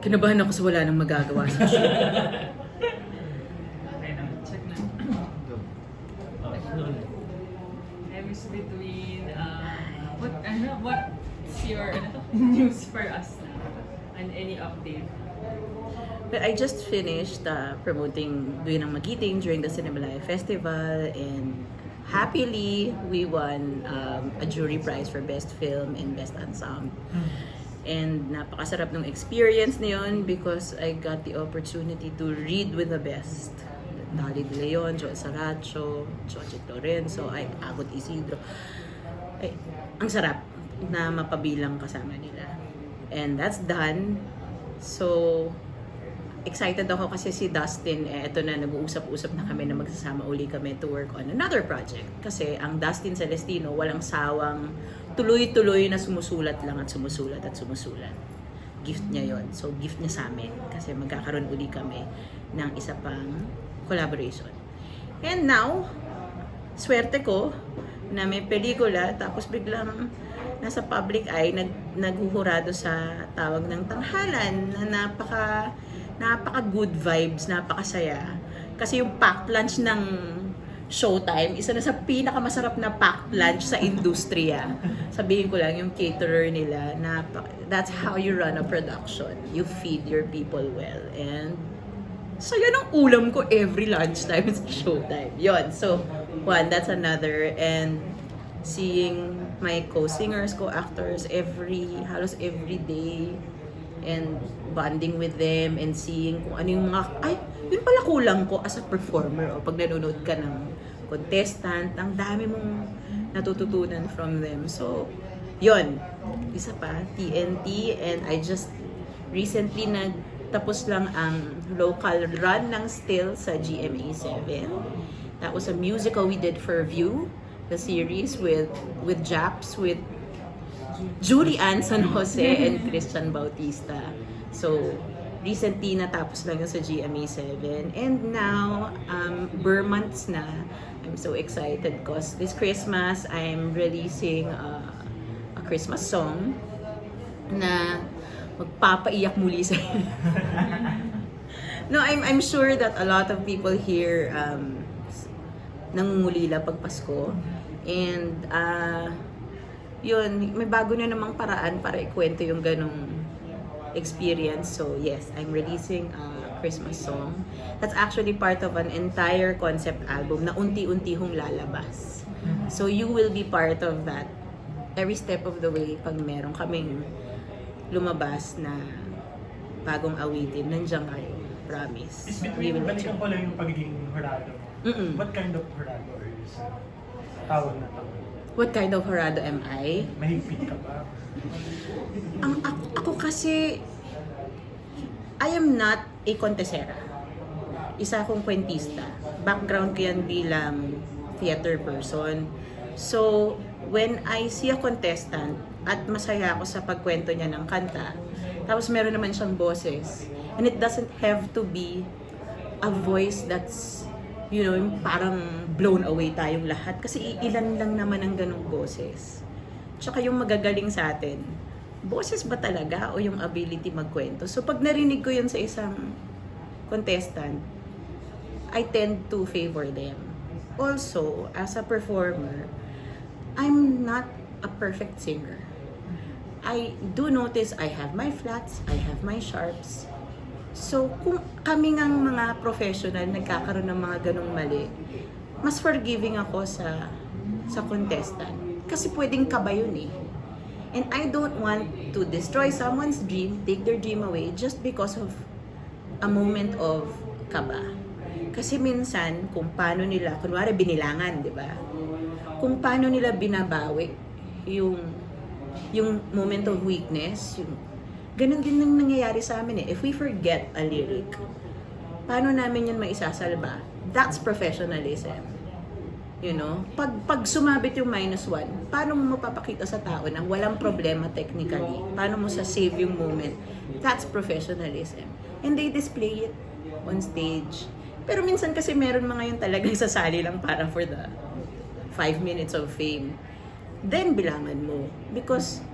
Kinabahan ako sa wala nang magagawa sa show. Okay na. Check na. Times between, uh, what, ano, what's your, ano to, news for us? And any update? But I just finished uh, promoting Duyan ng Magiting during the Cinemalaya Festival and happily we won um, a jury prize for Best Film and Best Ensemble. And napakasarap ng experience na yun because I got the opportunity to read with the best. Dali Leon, Joel Saracho, Jojet Lorenzo, ay Agot Isidro. Ay, ang sarap na mapabilang kasama nila. And that's done. So, excited ako kasi si Dustin, eh, eto na, nag-uusap-usap na kami na magsasama uli kami to work on another project. Kasi ang Dustin Celestino, walang sawang tuloy-tuloy na sumusulat lang at sumusulat at sumusulat. Gift niya yon So, gift niya sa amin. Kasi magkakaroon uli kami ng isa pang collaboration. And now, swerte ko na may pelikula tapos biglang nasa public eye nag naghuhurado sa tawag ng tanghalan na napaka napaka good vibes, napakasaya. Kasi yung packed lunch ng Showtime, isa na sa pinakamasarap na packed lunch sa industriya. Sabihin ko lang, yung caterer nila, napa, that's how you run a production. You feed your people well. And So, yun ang ulam ko every lunchtime sa showtime. Yun. So, one, that's another. And seeing my co-singers, co-actors every, halos every day. And bonding with them and seeing kung ano yung mga, ay, yun pala kulang ko as a performer. O pag nanonood ka ng contestant, ang dami mong natututunan from them. So, yun. Isa pa, TNT. And I just recently nag tapos lang ang local run ng Still sa GMA7. That was a musical we did for View, the series with with Japs, with Julie Ann San Jose and Christian Bautista. So, recently natapos lang sa GMA7. And now, um, months na. I'm so excited because this Christmas, I'm releasing uh, a Christmas song na magpapaiyak muli sa No, I'm I'm sure that a lot of people here um nangungulila pag Pasko. And uh, yun, may bago na namang paraan para ikwento yung ganong experience. So yes, I'm releasing a Christmas song. That's actually part of an entire concept album na unti-unti hong lalabas. So you will be part of that every step of the way pag meron kaming lumabas na bagong awitin, nandiyan kayo. Promise. Is We between, balikan ko lang yung pagiging hurado. Mm-mm. What kind of hurado are you? sir? Tawag na tawag. What kind of harado am I? Mahigpit ka ba? Ang ako, ako kasi I am not a contesera. Isa akong kwentista. Background ko yan bilang theater person. So, when I see a contestant at masaya ako sa pagkwento niya ng kanta, tapos meron naman siyang boses, and it doesn't have to be a voice that's you know, parang blown away tayong lahat kasi ilan lang naman ang ganong boses. Tsaka yung magagaling sa atin, boses ba talaga o yung ability magkwento? So pag narinig ko yun sa isang contestant, I tend to favor them. Also, as a performer, I'm not a perfect singer. I do notice I have my flats, I have my sharps. So, kung kami ngang mga professional nagkakaroon ng mga ganong mali, mas forgiving ako sa sa contestant. Kasi pwedeng kaba yun eh. And I don't want to destroy someone's dream, take their dream away just because of a moment of kaba. Kasi minsan, kung paano nila, kunwari binilangan, di ba? Kung paano nila binabawi yung yung moment of weakness, yung ganun din ang nangyayari sa amin eh. If we forget a lyric, paano namin yun maisasalba? That's professionalism. You know? Pag, pag sumabit yung minus one, paano mo mapapakita sa tao na walang problema technically? Paano mo sa save yung moment? That's professionalism. And they display it on stage. Pero minsan kasi meron mga yun talagang sasali lang para for the five minutes of fame. Then bilangan mo. Because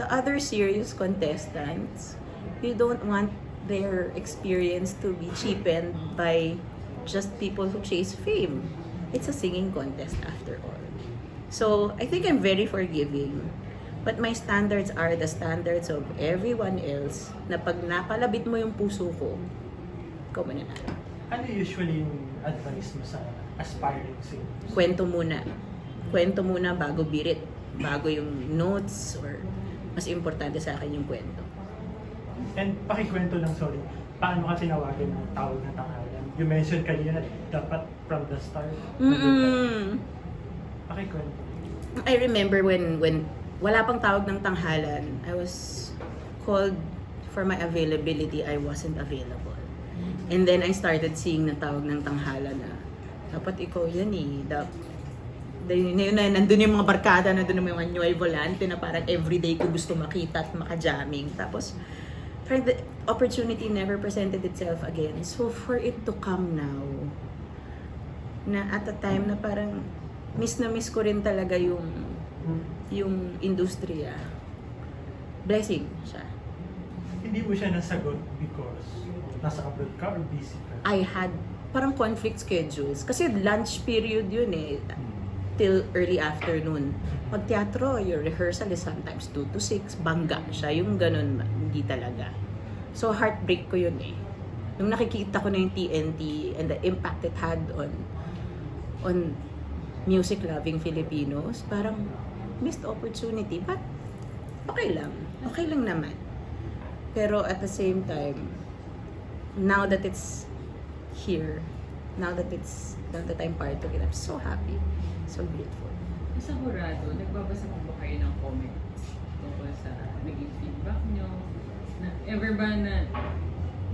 the other serious contestants, you don't want their experience to be cheapened by just people who chase fame. It's a singing contest after all. So, I think I'm very forgiving. But my standards are the standards of everyone else na pag napalabit mo yung puso ko, ikaw mananalo. Ano usually yung advice mo sa aspiring singers? Kwento muna. Kwento muna bago birit. Bago yung notes or mas importante sa akin yung kwento. And pakikwento lang, sorry, paano ka tinawagan ng tawag na tanghalan? You mentioned kanina, dapat from the start. Mm-mm. Pakikwento. I remember when when wala pang tawag ng tanghalan, I was called for my availability. I wasn't available. And then I started seeing na tawag ng tanghalan na dapat ikaw yan eh. Dap, dahil na yun na, nandun yung mga barkada, nandun yung mga New Volante na parang everyday ko gusto makita at makajamming. Tapos, parang the opportunity never presented itself again. So, for it to come now, na at a time na parang miss na miss ko rin talaga yung yung industriya. Blessing siya. Hindi mo siya nasagot because nasa abroad ka or busy ka? I had parang conflict schedules. Kasi lunch period yun eh. Till early afternoon. Pag teatro, your rehearsal is sometimes 2 to 6. Bangga siya. Yung ganun, hindi talaga. So heartbreak ko yun eh. Yung nakikita ko na yung TNT and the impact it had on on music loving Filipinos, parang missed opportunity. But okay lang. Okay lang naman. Pero at the same time, now that it's here, now that it's now that I'm part of it, I'm so happy, so grateful. Sa Horado, nagbabasa po ba kayo ng comments tungkol sa naging feedback nyo? Na, ever ba na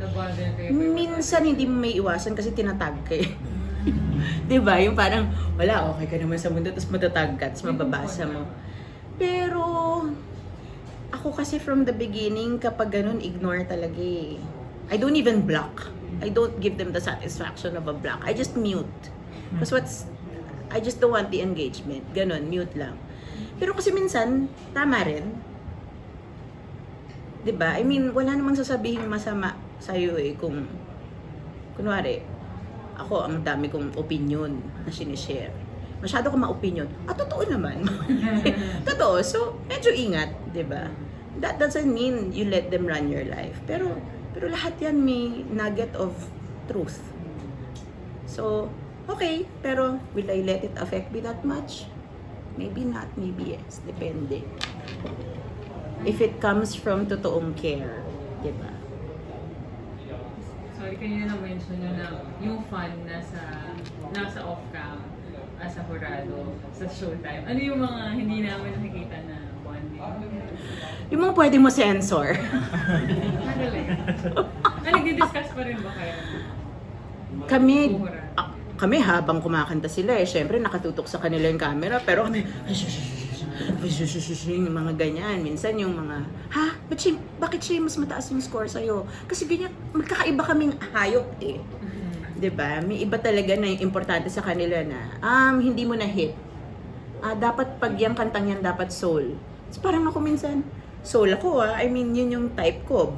na-bother kayo? Minsan hindi mo may iwasan kasi tinatag ka eh. 'Di ba? Yung parang wala okay ka naman sa mundo tapos matatag ka, tapos mababasa mo. Pero ako kasi from the beginning kapag ganun ignore talaga eh. I don't even block. I don't give them the satisfaction of a block. I just mute. Because what's I just don't want the engagement. Ganon, mute lang. Pero kasi minsan, tama rin. ba? I mean, wala namang sasabihin masama sa iyo eh kung kunwari, ako ang dami kong opinion na sinishare. Masyado ko ma-opinion. Ah, totoo naman. totoo. So, medyo ingat, ba? That doesn't mean you let them run your life. Pero pero lahat 'yan may nugget of truth. So, okay, pero will I let it affect me that much? Maybe not, maybe yes. Depende. If it comes from totoong care, di ba? Sorry, kanina na-mention nyo na yung fun nasa, nasa off-cam as a Horado sa showtime. Ano yung mga hindi namin nakikita na bonding? Yung mga pwede mo sensor. Madali. Ah, nagdi-discuss pa rin ba kayo? kami, ah, kami habang kumakanta sila eh, syempre nakatutok sa kanila yung camera, pero kami, yung mga ganyan. Minsan yung mga, ha? Ba't siya, bakit siya mas mataas yung score sa'yo? Kasi ganyan, magkakaiba kaming hayop eh. 'Di ba? May iba talaga na yung importante sa kanila na, um, hindi mo na hit. Ah, dapat pag yung kantang yan, dapat soul. So, parang ako minsan, soul ako ah. I mean, yun yung type ko.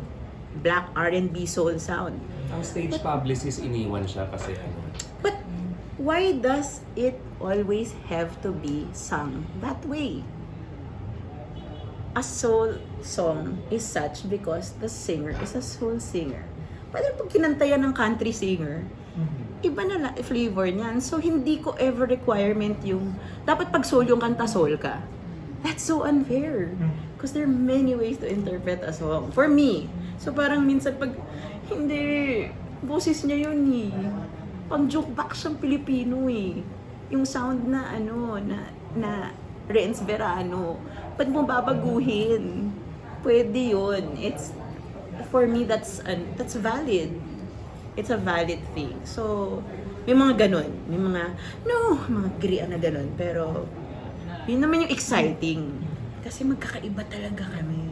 Black R&B soul sound. Ang stage publicist iniwan siya kasi ano. But why does it always have to be sung that way? A soul song is such because the singer is a soul singer. Pwede pag kinantayan ng country singer, iba na la, flavor niyan. So, hindi ko ever requirement yung, dapat pag soul yung kanta, soul ka. That's so unfair. Because there are many ways to interpret a song. For me. So, parang minsan pag, hindi, boses niya yun eh. Pang jukebox siyang Pilipino eh. Yung sound na ano, na, na Renz Verano. Ba't mo babaguhin? Pwede yun. It's, for me, that's, an, that's valid it's a valid thing. So, may mga ganun. May mga, no, mga grian na ganun. Pero, yun naman yung exciting. Kasi magkakaiba talaga kami.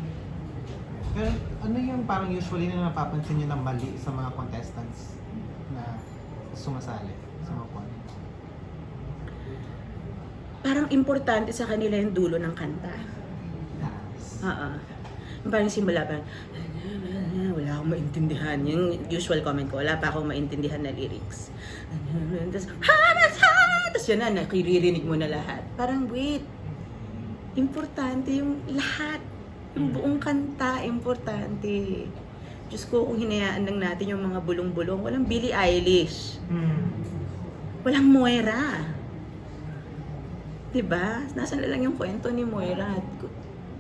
Pero ano yung parang usually na napapansin nyo na mali sa mga contestants sumasali sa mga kwan? Parang importante sa kanila yung dulo ng kanta. Yes. Oo. Yung Parang simula parang, wala akong maintindihan. Yung usual comment ko, wala pa akong maintindihan na lyrics. Tapos, ha! Tapos yun na, nakiririnig mo na lahat. Parang, wait, importante yung lahat. Yung buong kanta, importante. Diyos ko, kung hinayaan lang natin yung mga bulong-bulong, walang Billie Eilish. Hmm. Walang Moira. 'Di ba? Nasaan na lang yung kwento ni Moira?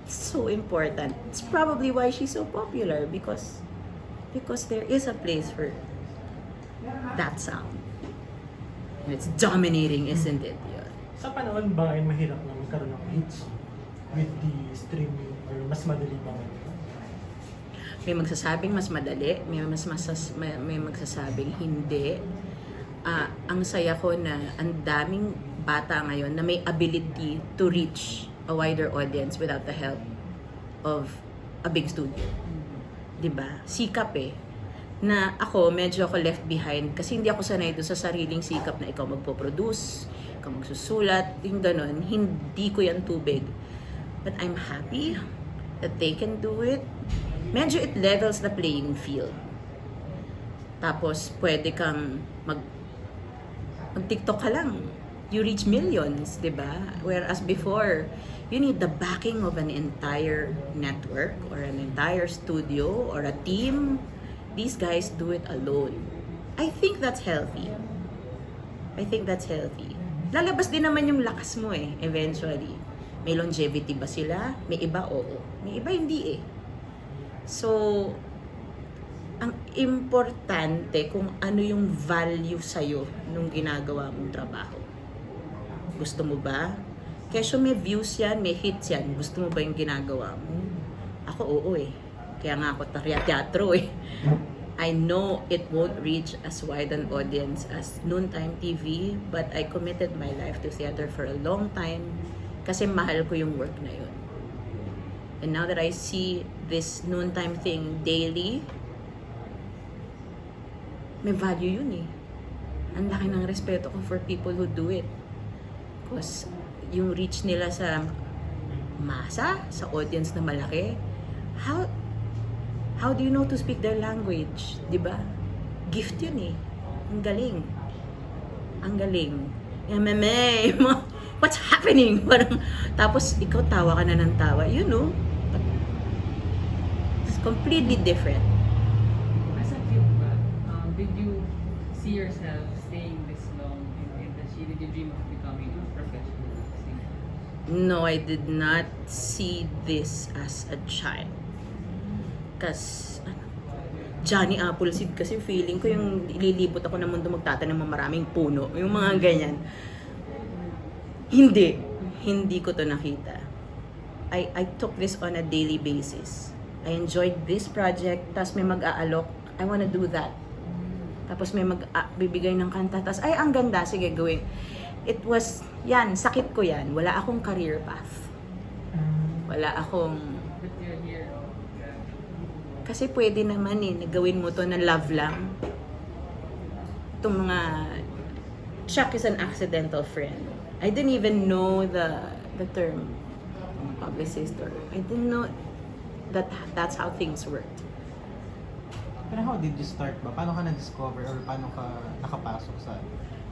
It's so important. It's probably why she's so popular because because there is a place for that sound. And it's dominating, isn't it? Yun. Sa panahon ba ay mahirap na magkaroon ng hits with the streaming or mas madali ba ngayon? May magsasabing mas madali, may mas masas, may, may magsasabing hindi. Ah, ang saya ko na ang daming bata ngayon na may ability to reach a wider audience without the help of a big studio. 'Di ba? Sikap eh. Na ako, medyo ako left behind kasi hindi ako sanay doon sa sariling sikap na ikaw magpo-produce, ikaw magsusulat, yung ganun. Hindi ko yan tubig. But I'm happy that they can do it. Medyo it levels the playing field. Tapos, pwede kang mag mag-TikTok ka lang. You reach millions, di ba? Whereas before, you need the backing of an entire network or an entire studio or a team. These guys do it alone. I think that's healthy. I think that's healthy. Lalabas din naman yung lakas mo eh, eventually. May longevity ba sila? May iba, oo. May iba, hindi eh. So, ang importante kung ano yung value sa'yo nung ginagawa mong trabaho. Gusto mo ba? Kesyo may views yan, may hits yan. Gusto mo ba yung ginagawa mo? Ako, oo eh. Kaya nga ako tarya teatro eh. I know it won't reach as wide an audience as Noontime TV, but I committed my life to theater for a long time kasi mahal ko yung work na yun. And now that I see this noontime thing daily, may value yun eh. Ang laki ng respeto ko for people who do it. Because yung reach nila sa masa, sa audience na malaki, how how do you know to speak their language? ba? Gift yun eh. Ang galing. Ang galing. MMA, what's happening? Parang, tapos ikaw tawa ka na ng tawa. You know, completely different. As a kid um, did you see yourself staying this long in the industry? Did you dream of becoming a professional singer? No, I did not see this as a child. Kas, ano, Johnny Appleseed kasi feeling ko yung ililibot ako ng mundo magtatanim ng maraming puno. Yung mga ganyan. Hindi. Hindi ko to nakita. I, I took this on a daily basis. I enjoyed this project, tapos may mag-aalok, I wanna do that. Tapos may mag ah, ng kanta, tapos ay ang ganda, sige gawin. It was, yan, sakit ko yan. Wala akong career path. Wala akong, kasi pwede naman eh, nagawin mo to na love lang. Itong mga, Chuck is an accidental friend. I didn't even know the the term publicist or I didn't know that that's how things worked. Pero how did you start ba? Paano ka na-discover or paano ka nakapasok sa...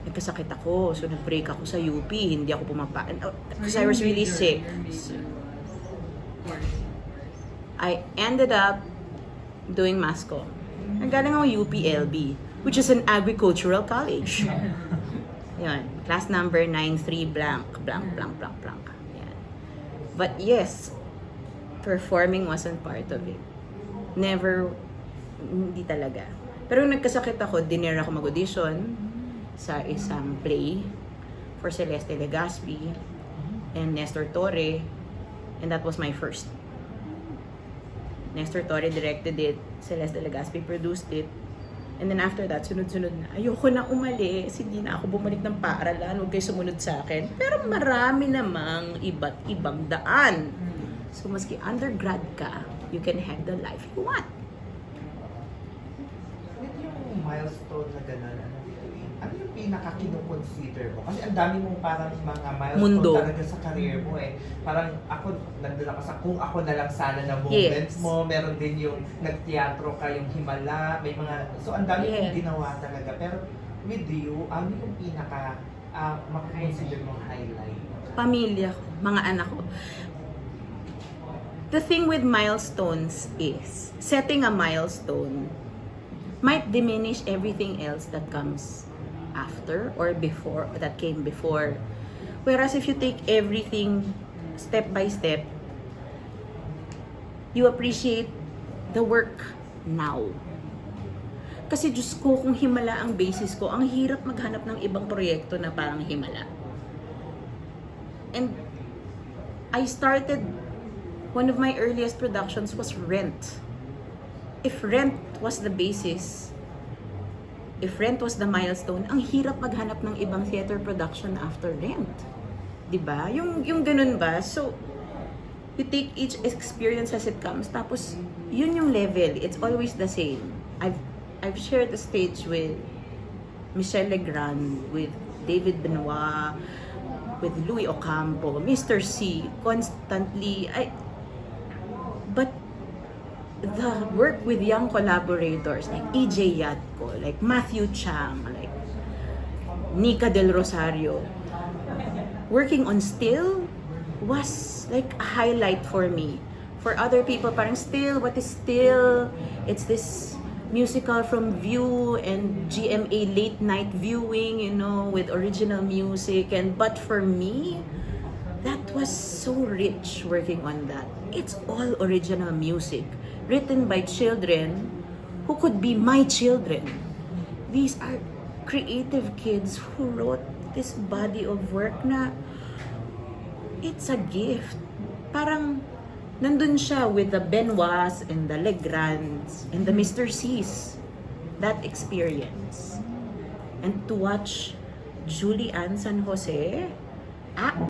Nagkasakit ako, so nag-break ako sa UP, hindi ako pumapa... Because So I was really major- sick. Course. I ended up doing MASCO. Nagaling ako UPLB, which is an agricultural college. Yan. Class number 93 blank, blank, blank, blank, blank. Yan. But yes, performing wasn't part of it. Never, hindi talaga. Pero nagkasakit ako, dinner ako mag-audition sa isang play for Celeste Legaspi and Nestor Torre. And that was my first. Nestor Torre directed it, Celeste Legaspi produced it. And then after that, sunod-sunod na. Ayoko na umalis, hindi na ako bumalik ng paaralan, huwag kayo sumunod sa akin. Pero marami namang iba't ibang daan. So maski undergrad ka, you can have the life you want. With yung milestone na gano'n, ano, ano yung pinaka kinukonsider mo? Kasi ang dami mong parang mga milestone Mundo. talaga sa career mo eh. Parang ako, nandun ako sa kung ako na lang sana na moments Yes. mo. Meron din yung nagteatro ka, yung himala. May mga, so ang dami mong Yeah. ginawa talaga. Pero with you, ano yung pinaka uh, makakonsider mong highlight? pamilya ko, mga anak ko. The thing with milestones is, setting a milestone might diminish everything else that comes after or before, that came before. Whereas if you take everything step by step, you appreciate the work now. Kasi Diyos ko, kung himala ang basis ko, ang hirap maghanap ng ibang proyekto na parang himala. And I started, one of my earliest productions was Rent. If Rent was the basis, if Rent was the milestone, ang hirap maghanap ng ibang theater production after Rent. 'Di ba? Yung yung ganun ba? So you take each experience as it comes tapos yun yung level. It's always the same. I've I've shared the stage with Michelle Legrand, with David Benoit, with Louis Ocampo, Mr. C, constantly. I, the work with young collaborators like EJ Yatko, like Matthew Chang, like Nika Del Rosario, working on Still was like a highlight for me. For other people, parang Still, what is Still? It's this musical from View and GMA late night viewing, you know, with original music. And but for me, that was so rich working on that. It's all original music written by children who could be my children. These are creative kids who wrote this body of work na it's a gift. Parang nandun siya with the Benoits and the Legrands and the Mr. C's. That experience. And to watch Julie Ann San Jose act